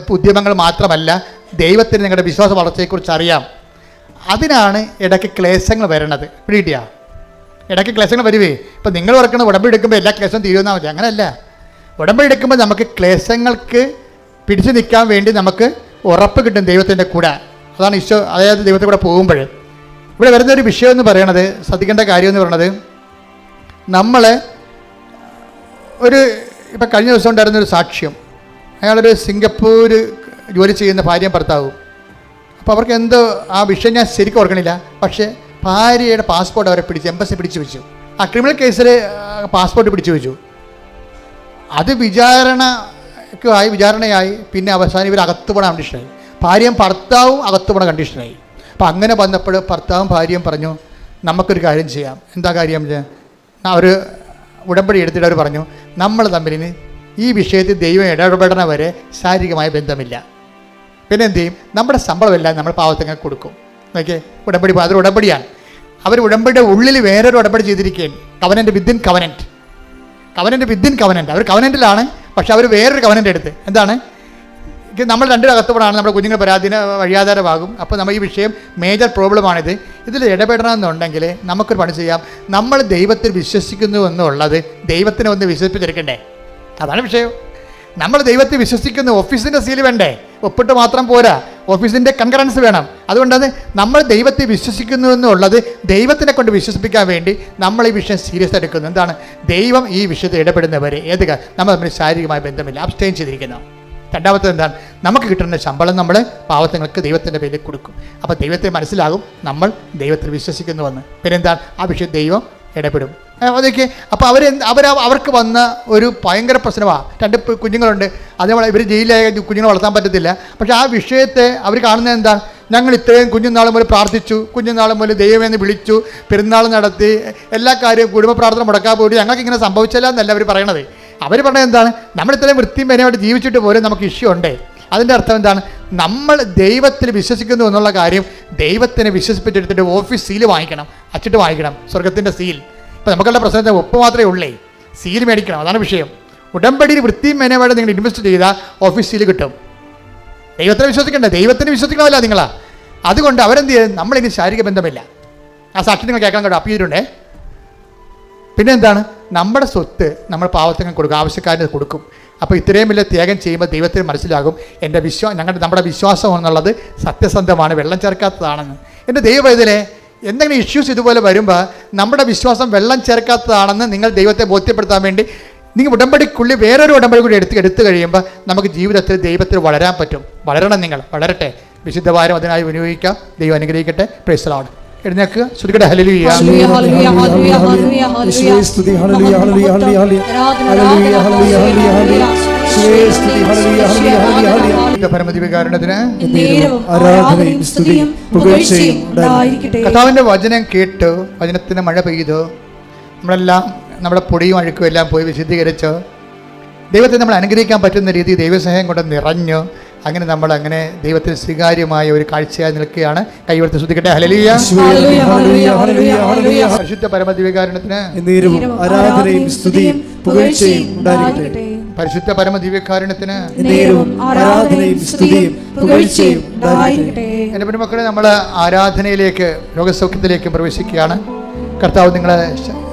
ഉദ്യമങ്ങൾ മാത്രമല്ല ദൈവത്തിന് നിങ്ങളുടെ വിശ്വാസ വളർച്ചയെക്കുറിച്ച് അറിയാം. അതിനാണ് ഇടയ്ക്ക് ക്ലേശങ്ങൾ വരണത്. പിടിയിട്ടിയാ ഇടയ്ക്ക് ക്ലേശങ്ങൾ വരുവേ. ഇപ്പം നിങ്ങൾ ഓർക്കണം ഉടമ്പടി എടുക്കുമ്പോൾ എല്ലാ ക്ലേശവും തീരുമെന്നാൽ മതി അങ്ങനെയല്ല ഉടമ്പടി എടുക്കുമ്പോൾ നമുക്ക് ക്ലേശങ്ങൾക്ക് പിടിച്ചു നിൽക്കാൻ വേണ്ടി നമുക്ക് ഉറപ്പ് കിട്ടും ദൈവത്തിന്റെ കൂടെ. അതാണ് ഈശോ അതായത് ദൈവത്തെ കൂടെ പോകുമ്പോൾ. ഇവിടെ വരുന്ന ഒരു വിഷയം എന്ന് പറയണത് ശ്രദ്ധിക്കേണ്ട കാര്യം എന്ന് പറയണത് നമ്മൾ ഒരു ഇപ്പം കഴിഞ്ഞ ദിവസം ഉണ്ടായിരുന്ന ഒരു സാക്ഷ്യം. അയാളൊരു സിംഗപ്പൂർ ജോലി ചെയ്യുന്ന ഭാര്യയും ഭർത്താവും. അപ്പോൾ അവർക്ക് എന്ത് ആ വിഷയം ഞാൻ ശരിക്കും ഓർക്കണില്ല. പക്ഷേ ഭാര്യയുടെ പാസ്പോർട്ട് അവരെ പിടിച്ച് എംബസി പിടിച്ചു വെച്ചു. ആ ക്രിമിനൽ കേസിൽ പാസ്പോർട്ട് പിടിച്ചു വെച്ചു. അത് വിചാരണക്കായി വിചാരണയായി. പിന്നെ അവസാനം ഇവർ അകത്തുപണ കണ്ടീഷനായി ഭാര്യയും ഭർത്താവും അകത്തുപണ കണ്ടീഷനായി അപ്പം അങ്ങനെ വന്നപ്പോൾ ഭർത്താവും ഭാര്യയും പറഞ്ഞു നമുക്കൊരു കാര്യം ചെയ്യാം. എന്താ കാര്യം? അവർ ഉടമ്പടി എടുത്തിട്ട് അവർ പറഞ്ഞു നമ്മൾ തമ്മിലിന് ഈ വിഷയത്തിൽ ദൈവം ഇടപെടണ വരെ ശാരീരികമായ ബന്ധമില്ല. പിന്നെ എന്ത് ചെയ്യും നമ്മുടെ ശമ്പളമെല്ലാം നമ്മൾ പാവത്തങ്ങൾ കൊടുക്കും. ഓക്കെ ഉടമ്പടി അതൊരു ഉടമ്പടിയാണ്. അവർ ഉടമ്പടിയുടെ ഉള്ളിൽ വേറൊരു ഉടമ്പടി ചെയ്തിരിക്കുകയാണ്. Covenant within covenant covenant within covenant അവർ കവനന്റിലാണ് പക്ഷെ അവർ വേറൊരു കവനന്റ് എടുത്ത്. എന്താണ്? നമ്മൾ അകത്തോടാണ് നമ്മുടെ കുഞ്ഞുങ്ങൾ പരാതിന് വഴിയാധാരമാകും. അപ്പോൾ നമ്മൾ ഈ വിഷയം മേജർ പ്രോബ്ലമാണിത് ഇതിൽ ഇടപെടണമെന്നുണ്ടെങ്കിൽ നമുക്കൊരു പണി ചെയ്യാം. നമ്മൾ ദൈവത്തിൽ വിശ്വസിക്കുന്നു എന്നുള്ളത് ദൈവത്തിനെ ഒന്ന് വിശ്വസിപ്പിച്ചെടുക്കണ്ടേ? അതാണ് വിഷയം. നമ്മൾ ദൈവത്തെ വിശ്വസിക്കുന്ന ഓഫീസിന്റെ സീൽ വേണ്ടേ? ഒപ്പിട്ട് മാത്രം പോരാ. ഓഫീസിന്റെ കൺകറൻസ് വേണം. അതുകൊണ്ടത് നമ്മൾ ദൈവത്തെ വിശ്വസിക്കുന്നു എന്നുള്ളത് ദൈവത്തിനെ കൊണ്ട് വിശ്വസിപ്പിക്കാൻ വേണ്ടി നമ്മൾ ഈ വിഷയം സീരിയസ് എടുക്കുന്നു. എന്താണ്? ദൈവം ഈ വിഷയത്തിൽ ഇടപെടുന്നവരെ. ഏത് നമ്മൾ തമ്മിൽ ശാരീരികമായ ബന്ധമില്ല. അബ്സ്റ്റെയിൻ ചെയ്തിരിക്കുന്നു. രണ്ടാമത്തത് എന്താണ്? നമുക്ക് കിട്ടുന്ന ശമ്പളം നമ്മൾ പാവത്തങ്ങൾക്ക് ദൈവത്തിന്റെ പേരിൽ കൊടുക്കും. അപ്പോൾ ദൈവത്തെ മനസ്സിലാകും നമ്മൾ ദൈവത്തിൽ വിശ്വസിക്കുന്നുവെന്ന്. പിന്നെന്താണ്? ആ വിഷയം ദൈവം ഇടപെടും. അതൊക്കെ അപ്പോൾ അവർ അവർ അവർക്ക് വന്ന ഒരു ഭയങ്കര പ്രശ്നമാണ് രണ്ട് കുഞ്ഞുങ്ങളുണ്ട്. അതേപോലെ ഇവർ ജയിലിലായ കുഞ്ഞുങ്ങളെ വളർത്താൻ പറ്റത്തില്ല. പക്ഷേ ആ വിഷയത്തെ അവർ കാണുന്നത് എന്താ? ഞങ്ങൾ ഇത്രയും കുഞ്ഞുനാൾ മുതൽ പ്രാർത്ഥിച്ചു. കുഞ്ഞുനാൾ മുതൽ ദൈവമെന്ന് വിളിച്ചു. പെരുന്നാൾ നടത്തി. എല്ലാ കാര്യവും കുടുംബ പ്രാർത്ഥന മുടക്കാൻ പോയിട്ട് ഞങ്ങൾക്ക് ഇങ്ങനെ സംഭവിച്ചില്ല എന്നല്ല അവർ പറയണത്. അവർ പറഞ്ഞത് എന്താണ്? നമ്മൾ ഇത്രയും വൃത്തിയും ജീവിച്ചിട്ട് പോലും നമുക്ക് ഇഷ്യൂ ഉണ്ടേ. അതിന്റെ അർത്ഥം എന്താണ്? നമ്മൾ ദൈവത്തിൽ വിശ്വസിക്കുന്നു എന്നുള്ള കാര്യം ദൈവത്തിനെ വിശ്വസിപ്പിച്ചെടുത്തിട്ട് ഓഫീസ് സീൽ വാങ്ങിക്കണം. അച്ചിട്ട് വാങ്ങിക്കണം. സ്വർഗത്തിന്റെ സീൽ. ഇപ്പം നമുക്കുള്ള പ്രശ്നത്തെ ഒപ്പ് മാത്രമേ ഉള്ളേ. സീൽ മേടിക്കണം അതാണ് വിഷയം. ഉടമ്പടിയിൽ വൃത്തിയും മെനയായിട്ട് നിങ്ങൾ ഇൻവെസ്റ്റ് ചെയ്താൽ ഓഫീസ് സീൽ കിട്ടും. ദൈവത്തിനെ വിശ്വസിക്കണ്ടേ ദൈവത്തിന് വിശ്വസിക്കണമല്ല നിങ്ങളാ. അതുകൊണ്ട് അവരെന്ത് ചെയ്യും? നമ്മളിനി ശാരീരിക ബന്ധമില്ല. ആ സാക്ഷി നിങ്ങൾ കേൾക്കാൻ കേട്ടോ പിന്നെ എന്താണ് നമ്മുടെ സ്വത്ത് നമ്മൾ പാവത്തിന് കൊടുക്കും ആവശ്യക്കാരന് കൊടുക്കും. അപ്പോൾ ഇത്രയും വലിയ ത്യാഗം ചെയ്യുമ്പോൾ ദൈവത്തിന് മനസ്സിലാകും എന്റെ വിശ്വാസം ഞങ്ങളുടെ നമ്മുടെ വിശ്വാസം എന്നുള്ളത് സത്യസന്ധമാണ് വെള്ളം ചേർക്കാത്തതാണെന്ന്. എന്റെ ദൈവം ഇതിലെ എന്തെങ്കിലും ഇഷ്യൂസ് ഇതുപോലെ വരുമ്പോൾ നമ്മുടെ വിശ്വാസം വെള്ളം ചേർക്കാത്തതാണെന്ന് നിങ്ങൾ ദൈവത്തെ ബോധ്യപ്പെടുത്താൻ വേണ്ടി നിങ്ങൾ ഉടമ്പടിക്കുള്ളിൽ വേറൊരു ഉടമ്പടി കൂടി എടുത്ത് എടുത്തു കഴിയുമ്പോൾ നമുക്ക് ജീവിതത്തിൽ ദൈവത്തിൽ വളരാൻ പറ്റും. വളരണം നിങ്ങൾ. വളരട്ടെ. വിശുദ്ധവാരം അതിനായി വിനിയോഗിക്കാം. ദൈവം അനുഗ്രഹിക്കട്ടെ. പ്രൈസലാണ് എഴുന്നേക്കുക ശ്രുതികട കർത്താവിന്റെ വചനം കേട്ട് വചനത്തിന് മഴ പെയ്ത് നമ്മളെല്ലാം നമ്മുടെ പൊടിയും അഴുക്കും എല്ലാം പോയി വിശദീകരിച്ച് ദൈവത്തെ നമ്മൾ അനുഗ്രഹിക്കാൻ പറ്റുന്ന രീതി ദൈവസ്നേഹം കൊണ്ട് നിറഞ്ഞു അങ്ങനെ നമ്മൾ അങ്ങനെ ദൈവത്തിന് സ്വീകാര്യമായ ഒരു കാഴ്ചയായി നിൽക്കുകയാണ്. കൈവർത്തി ശ്രദ്ധിക്കട്ടെ. ഹലലിയ ഹല്ലേലൂയ, ഹല്ലേലൂയ, ഹല്ലേലൂയ. പരിശുദ്ധ പരമദിവ്യകാരണത്തിന് എന്നേരവും ആരാധനയും സ്തുതിയും പുകഴ്ചയും ഉണ്ടായിരിക്കട്ടെ. പരിശുദ്ധ പരമദിവ്യകാരണത്തിന് ആരാധനയും സ്തുതിയും പുകഴ്ചയും എന്റെ പെരുമക്കളെ നമ്മൾ ആരാധനയിലേക്ക് രോഗസൗഖ്യത്തിലേക്ക് പ്രവേശിക്കുകയാണ്. കർത്താവ് നിങ്ങളെ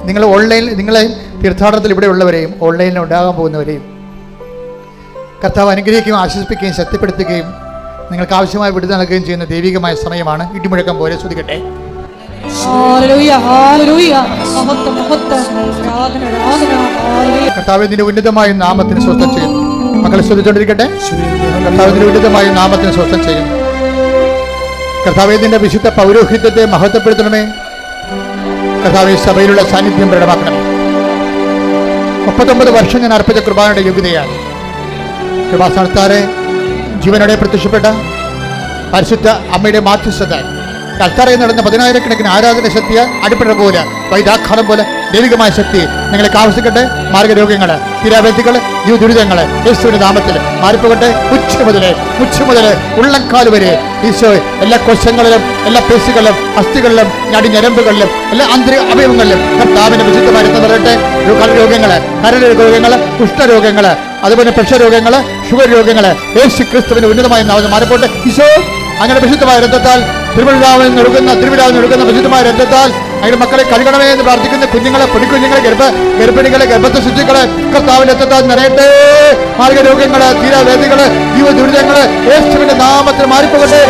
നിങ്ങൾ ഓൺലൈനിൽ നിങ്ങളെ തീർത്ഥാടനത്തിൽ ഇവിടെ ഉള്ളവരെയും ഓൺലൈനിൽ ഉണ്ടാകാൻ പോകുന്നവരെയും കർത്താവ് അനുഗ്രഹിക്കുകയും ആശ്വസിപ്പിക്കുകയും ശക്തിപ്പെടുത്തുകയും നിങ്ങൾക്ക് ആവശ്യമായ വിടുതൽ നൽകുകയും ചെയ്യുന്ന ദൈവികമായ സമയമാണ്. ഇടിമുഴക്കം പോലെ ശ്രദ്ധിക്കട്ടെ കർത്താവിന്റെ ഉന്നതമായ നാമത്തിന് സ്വസ്ഥം ചെയ്യുന്നു. മക്കളെ ശ്രദ്ധിച്ചോണ്ടിരിക്കട്ടെ കർത്താവിന്റെ ഉന്നതമായ നാമത്തിന് സ്വസ്ഥം ചെയ്യുന്നു. കർത്താവേദിന്റെ വിശുദ്ധ പൗരോഹിത്യത്തെ മഹത്വപ്പെടുത്തണമേ. കർത്താവ് സഭയിലുള്ള സാന്നിധ്യം പ്രകടമാക്കണമേ. മുപ്പത്തൊമ്പത് വർഷം ഞാൻ അർപ്പിച്ച കുർബാനയുടെ യോഗ്യതയാണ് കൃപാസ്ഥാനത്താറെ ജീവനോടെ പ്രത്യക്ഷപ്പെട്ട പരിശുദ്ധ അമ്മയുടെ മാധ്യസ്ഥത. കൽത്തറയിൽ നടന്ന പതിനായിരക്കണക്കിന് ആരാധന ശക്തി അടിപ്പിട പോലെ വൈദാഘാതം പോലെ ദൈവികമായ ശക്തി നിങ്ങൾക്ക് ആവശ്യിക്കട്ടെ മാർഗരോഗങ്ങൾ തിരാവ്യക്തികൾ ഈ ദുരിതങ്ങൾ യേശുവിന്റെ നാമത്തിൽ മാറിപ്പോകട്ടെ. ഉച്ച മുതൽ ഉച്ച മുതൽ ഉള്ളക്കാൽ വരെ ഈശോ എല്ലാ കോശങ്ങളിലും എല്ലാ പേശികളിലും അസ്ഥികളിലും ഞടിഞ്ഞരമ്പുകളിലും എല്ലാ ആന്തരിക അവയവങ്ങളിലും കർത്താവിന്റെ വിശുദ്ധമായി പറയട്ടെ രോഗങ്ങൾ കരൾ രോഗങ്ങൾ കുഷ്ഠരോഗങ്ങൾ അതുപോലെ പ്രഷർ രോഗങ്ങൾ ഷുഗർ രോഗങ്ങൾ യേശു ക്രിസ്തുവിന് ഉന്നതമായ നാമം മാറിപ്പോട്ടെ. ഈശോ അങ്ങനെ വിശുദ്ധമായ രക്തത്താൽ തിരുവിഴാവിൽ നൽകുന്ന തിരുവിഴാവിൽ നൽകുന്ന വിശുദ്ധമായ രക്തത്താൽ അങ്ങനെ മക്കളെ കഴുകണമേ എന്ന് പ്രാർത്ഥിക്കുന്ന കുഞ്ഞുങ്ങളെ പൊടിക്കുഞ്ഞുങ്ങളെ ഗർഭ ഗർഭിണികളെ ഗർഭത്തെ ശുചികളെ കർത്താവിന്റെ രക്തത്താൽ നിറയട്ടെ. മാർഗ രോഗങ്ങളെ തീരാവേദികൾ ജീവ ദുരിതങ്ങൾ യേശുവിന്റെ നാമത്തിൽ മാറിപ്പോകട്ടെ.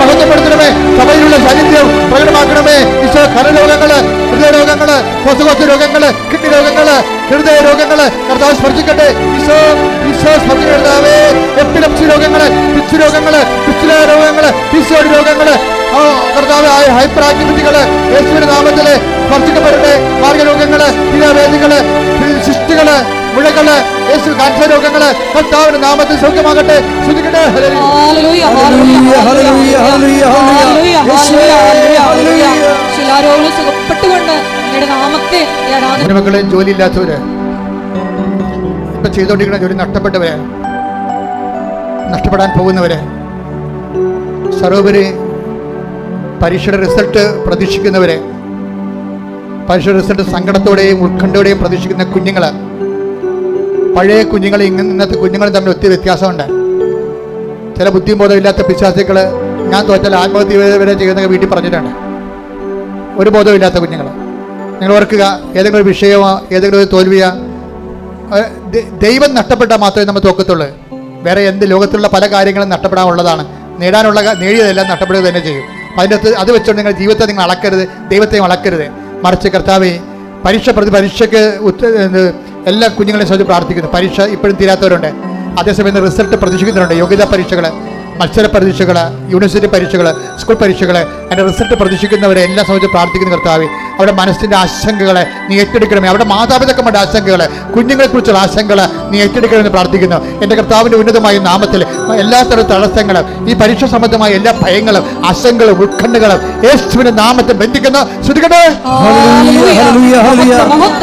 മഹത്വപ്പെടുത്തണമേ. സഭയിലുള്ള സാന്നിധ്യം പ്രകടമാക്കണമേ. ഈശോ കരരോഗങ്ങൾ ഹൃദയരോഗങ്ങൾ ശ്വാസകോശ രോഗങ്ങൾ കിഡ്നി രോഗങ്ങൾ ഹൃദയ രോഗങ്ങൾ കർത്താവ് സ്പർശിക്കട്ടെ. ഈശോ ഈശോ സ്പർശിക്കരുതാവേ എപ്പിലപ്സി രോഗങ്ങൾ പിച്ചു രോഗങ്ങൾ പിച്ചില രോഗങ്ങൾ പിസോഡ് രോഗങ്ങൾ. ആ, കർത്താവ് ഹൈപ്പർ ആക്ടിവിറ്റികൾ യേശുവിന്റെ നാമത്തിൽ സ്പർശിക്കപ്പെടട്ടെ. മാർഗരോഗങ്ങൾ തീരാവേദികൾ സിസ്റ്റുകൾ മുഴകൾ യേശു കാൻസർ രോഗങ്ങൾ കർത്താവിന്റെ നാമത്തിൽ സൗഖ്യമാകട്ടെ. ശ്രദ്ധിക്കട്ടെ എന്റെ മക്കളെ ജോലിയില്ലാത്തവര്. ഇപ്പൊ ചെയ്തോണ്ടിരിക്കുന്ന ജോലി നഷ്ടപ്പെട്ടവര് നഷ്ടപ്പെടാൻ പോകുന്നവര് സർവോപരി പരീക്ഷയുടെ റിസൾട്ട് പ്രതീക്ഷിക്കുന്നവര് പരീക്ഷയുടെ റിസൾട്ട് സങ്കടത്തോടെയും ഉത്കണ്ഠയോടെയും പ്രതീക്ഷിക്കുന്ന കുഞ്ഞുങ്ങൾ പഴയ കുഞ്ഞുങ്ങൾ ഇങ്ങനെ ഇന്നത്തെ കുഞ്ഞുങ്ങളും തമ്മിൽ ഒത്തിരി വ്യത്യാസമുണ്ട്. ചില ബുദ്ധിബോധമില്ലാത്ത പിശാചുക്കൾ ഞാൻ തോറ്റാൽ ആത്മഹത്യ വരെ ചെയ്യുന്ന വീട്ടിൽ പറഞ്ഞിട്ടുണ്ട്. ഒരു ബോധമില്ലാത്ത കുഞ്ഞുങ്ങൾ നിങ്ങൾ ഓർക്കുക ഏതെങ്കിലും ഒരു വിഷയമോ ഏതെങ്കിലും ഒരു തോൽവിയോ ദൈവം നഷ്ടപ്പെട്ടാൽ മാത്രമേ നമ്മൾ തോക്കത്തുള്ളൂ. വേറെ എന്ത് ലോകത്തിലുള്ള പല കാര്യങ്ങളും നഷ്ടപ്പെടാനുള്ളതാണ്. നേടാനുള്ള നേടിയതെല്ലാം നഷ്ടപ്പെടുക തന്നെ ചെയ്യും. അതിനകത്ത് അത് വെച്ചുകൊണ്ട് നിങ്ങൾ ജീവിതത്തെ നിങ്ങൾ അളക്കരുത് ദൈവത്തെയും അളക്കരുത്. മറിച്ച് കർത്താവെ പരീക്ഷ പ്രതി പരീക്ഷയ്ക്ക് എല്ലാ കുഞ്ഞുങ്ങളെയും ശ്രദ്ധിച്ച് പ്രാർത്ഥിക്കുന്നു. പരീക്ഷ ഇപ്പോഴും തീരാത്തവരുണ്ട്. അതേസമയം റിസൾട്ട് പ്രതീക്ഷിക്കുന്നവരുണ്ട് യോഗ്യതാ പരീക്ഷകൾ മത്സര പരീക്ഷകൾ യൂണിവേഴ്സിറ്റി പരീക്ഷകൾ സ്കൂൾ പരീക്ഷകൾ അതിന്റെ റിസൾട്ട് പ്രതീക്ഷിക്കുന്നവരെ എല്ലാം സംബന്ധിച്ച് പ്രാർത്ഥിക്കുന്ന കർത്താവെ. അവിടെ മനസ്സിന്റെ ആശങ്കകളെ നീ ഏറ്റെടുക്കണമേ. അവിടെ മാതാപിതാക്കന്മാരുടെ ആശങ്കകളെ കുഞ്ഞുങ്ങളെക്കുറിച്ചുള്ള ആശങ്കകളെ നീ ഏറ്റെടുക്കണമെന്ന് പ്രാർത്ഥിക്കുന്നു. എന്റെ കർത്താവിന്റെ ഉന്നതമായ നാമത്തിൽ എല്ലാ തരം തടസ്സങ്ങളും ഈ പരീക്ഷ സംബന്ധമായ എല്ലാ ഭയങ്ങളും ആശങ്കകളും ഉത്കണ്ഠകളും യേശുവിന്റെ നാമത്തെ ബന്ധിക്കുന്നു. ശ്രദ്ധിക്കട്ടെ? ഹല്ലേലൂയ, ഹല്ലേലൂയ, ഹല്ലേലൂയ.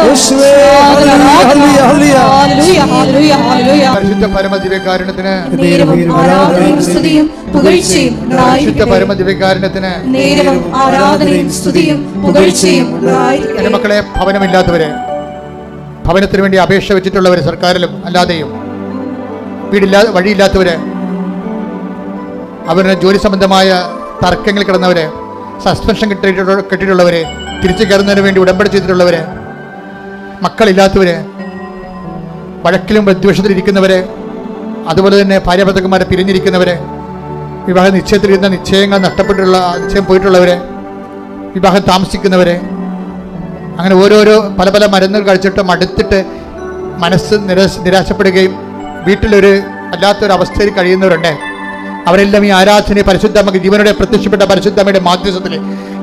യേശുവേ, ഹല്ലേലൂയ, ഹല്ലേലൂയ, ഹല്ലേലൂയ. ഹല്ലേലൂയ ഹല്ലേലൂയ പരിശുദ്ധ ഉണ്ടായിരിക്കട്ടെ. പരമദിവ്യകാരുണ്യത്തിന് ആരാധനയും സ്തുതിയും പുകഴ്ചയും ഉണ്ടായിരിക്കട്ടെ മക്കളെ ഭവനമില്ലാത്തവരെ ഭവനത്തിന് വേണ്ടി അപേക്ഷ വെച്ചിട്ടുള്ളവർ സർക്കാരിലും അല്ലാതെയും വീടില്ലാ വഴിയില്ലാത്തവര് അവരുടെ ജോലി സംബന്ധമായ തർക്കങ്ങൾ കിടന്നവര് സസ്പെൻഷൻ കിട്ടിയിട്ടുള്ള കിട്ടിയിട്ടുള്ളവര് തിരിച്ചു കയറുന്നതിന് വേണ്ടി ഉടമ്പടി ചെയ്തിട്ടുള്ളവര് മക്കളില്ലാത്തവര് വഴക്കിലും വിദ്വേഷത്തിലിരിക്കുന്നവര് അതുപോലെ തന്നെ ഭാര്യാഭർത്തക്കന്മാരെ പിരിഞ്ഞിരിക്കുന്നവര് വിവാഹ നിശ്ചയത്തിലിരുന്ന നിശ്ചയങ്ങൾ നഷ്ടപ്പെട്ടിട്ടുള്ള നിശ്ചയം പോയിട്ടുള്ളവര് വിവാഹം താമസിക്കുന്നവര് അങ്ങനെ ഓരോരോ പല പല മരുന്നുകൾ കഴിച്ചിട്ട് മടുത്തിട്ട് മനസ്സ് നിരാശ നിരാശപ്പെടുകയും വീട്ടിലൊരു അല്ലാത്തൊരു അവസ്ഥയിൽ കഴിയുന്നവരുണ്ട്. അവരെല്ലാം ഈ ആരാധന പരിശുദ്ധമ്മക്ക് ജീവനോടെ പ്രത്യക്ഷപ്പെട്ട പരിശുദ്ധമ്മയുടെ മാധ്യസ്ഥത്തിൽ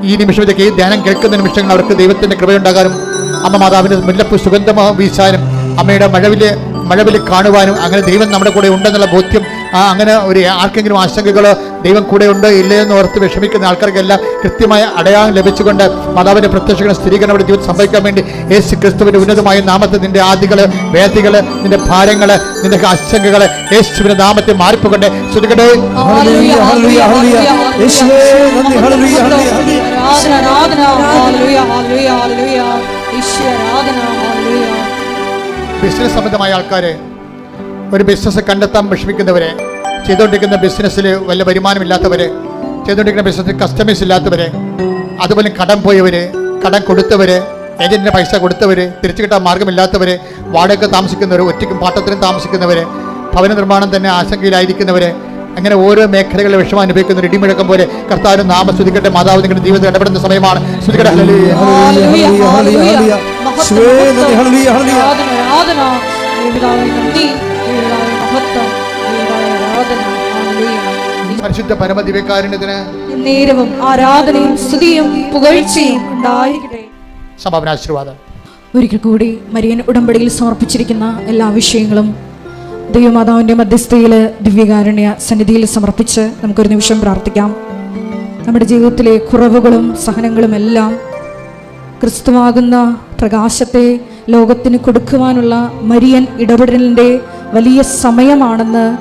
ഈ നിമിഷത്തേക്ക് ഈ ധ്യാനം കേൾക്കുന്ന നിമിഷങ്ങൾ അവർക്ക് ദൈവത്തിന്റെ കൃപയുണ്ടാകാനും അമ്മ മാതാവിന്റെ മുല്ലപ്പ് സുഗന്ധമോ വീശാനും അമ്മയുടെ മഴവിൽ മഴവിൽ കാണുവാനും അങ്ങനെ ദൈവം നമ്മുടെ കൂടെ ഉണ്ടെന്നുള്ള ബോധ്യം ആ അങ്ങനെ ഒരു ആർക്കെങ്കിലും ആശങ്കകളോ ദൈവം കൂടെ ഉണ്ട് ഇല്ലയെന്ന് ഓർത്ത് വിഷമിക്കുന്ന ആൾക്കാർക്കെല്ലാം കൃത്യമായ അടയാളം ലഭിച്ചുകൊണ്ട് മാതാവിന്റെ പ്രത്യക്ഷങ്ങൾ സ്ഥിരീകരണം അവരുടെ ജീവിതം സംഭവിക്കാൻ വേണ്ടി യേശു ക്രിസ്തുവിന്റെ ഉന്നതമായ നാമത്തെ നിന്റെ ആദികൾ വേദികൾ നിന്റെ ഭാരങ്ങൾ നിന്റെ ആശങ്കകൾ യേശുവിന്റെ നാമത്തെ മാറിപ്പോകട്ടെ. ശ്രദ്ധിക്കട്ടെ ഹല്ലേലൂയ, ഹല്ലേലൂയ, ഹല്ലേലൂയ. യേശുവേ, നന്ദി, ഹല്ലേലൂയ, ഹല്ലേലൂയ. ആരാധന ആരാധന. ഹല്ലേലൂയ ഹല്ലേലൂയ ഹല്ലേലൂയ. ഈശ്വര ആരാധന. ഹല്ലേലൂയ. ബിസിനസ് സംബന്ധമായ ആൾക്കാര് ഒരു ബിസിനസ് കണ്ടെത്താൻ വിഷമിക്കുന്നവരെ ചെയ്തുകൊണ്ടിരിക്കുന്ന ബിസിനസ്സിൽ വല്ല വരുമാനമില്ലാത്തവർ ചെയ്തുകൊണ്ടിരിക്കുന്ന ബിസിനസ്സിൽ കസ്റ്റമേഴ്സ് ഇല്ലാത്തവർ അതുപോലെ കടം പോയവർ കടം കൊടുത്തവർ ഏജന്റിന് പൈസ കൊടുത്തവർ തിരിച്ചു കിട്ടാൻ മാർഗമില്ലാത്തവർ വാടക താമസിക്കുന്നവർ ഒറ്റയ്ക്കും പാട്ടത്തിനും താമസിക്കുന്നവർ ഭവന നിർമ്മാണം തന്നെ ആശങ്കയിലായിരിക്കുന്നവർ അങ്ങനെ ഓരോ മേഖലകളിൽ വിഷമം അനുഭവിക്കുന്ന ഒരു ഇടിമുഴക്കം പോലെ കർത്താവിന് നാമം സ്തുതിക്കട്ടെ. മാതാവ് നിങ്ങളുടെ ജീവിതത്തിൽ ഇടപെടുന്ന സമയമാണ്. സ്തുതിക്കട്ടെ. ആരാധന. പരിശുദ്ധ പരമദിവ്യകാരുണ്യത്തിന് നേരവും ആരാധനയും സ്തുതിയും പുകഴ്ചയും ഉണ്ടായിരിക്കട്ടെ. സമാപനാശീർവാദം ഒരിക്കൽ കൂടി മരിയൻ ഉടമ്പടിയിൽ സമർപ്പിച്ചിരിക്കുന്ന എല്ലാ വിഷയങ്ങളും ദൈവമാതാവിന്റെ മധ്യസ്ഥയിൽ ദിവ്യകാരുണ്യ സന്നിധിയിൽ സമർപ്പിച്ച് നമുക്കൊരു നിമിഷം പ്രാർത്ഥിക്കാം. നമ്മുടെ ജീവിതത്തിലെ കുറവുകളും സഹനങ്ങളും എല്ലാം ക്രിസ്തുവാകുന്ന പ്രകാശത്തെ ലോകത്തിന് കൊടുക്കുവാനുള്ള മരിയൻ ഇടപെടലിന്റെ വലിയ സമയമാണെന്ന്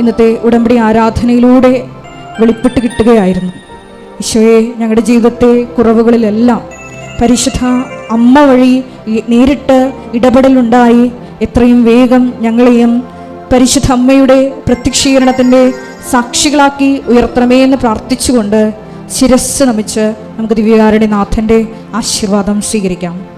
ഇന്നത്തെ ഉടമ്പടി ആരാധനയിലൂടെ വെളിപ്പെട്ട് കിട്ടുകയായിരുന്നു. ഈശോയെ ഞങ്ങളുടെ ജീവിതത്തെ കുറവുകളിലെല്ലാം പരിശുദ്ധ അമ്മ വഴി നേരിട്ട് ഇടപെടലുണ്ടായി. എത്രയും വേഗം ഞങ്ങളെയും പരിശുദ്ധ അമ്മയുടെ പ്രത്യക്ഷീകരണത്തിന്റെ സാക്ഷികളാക്കി ഉയർത്തണമേ എന്ന് പ്രാർത്ഥിച്ചുകൊണ്ട് ശിരസ് നമിച്ച് നമുക്ക് ദിവ്യകാരുടെ നാഥന്റെ ആശീർവാദം സ്വീകരിക്കാം.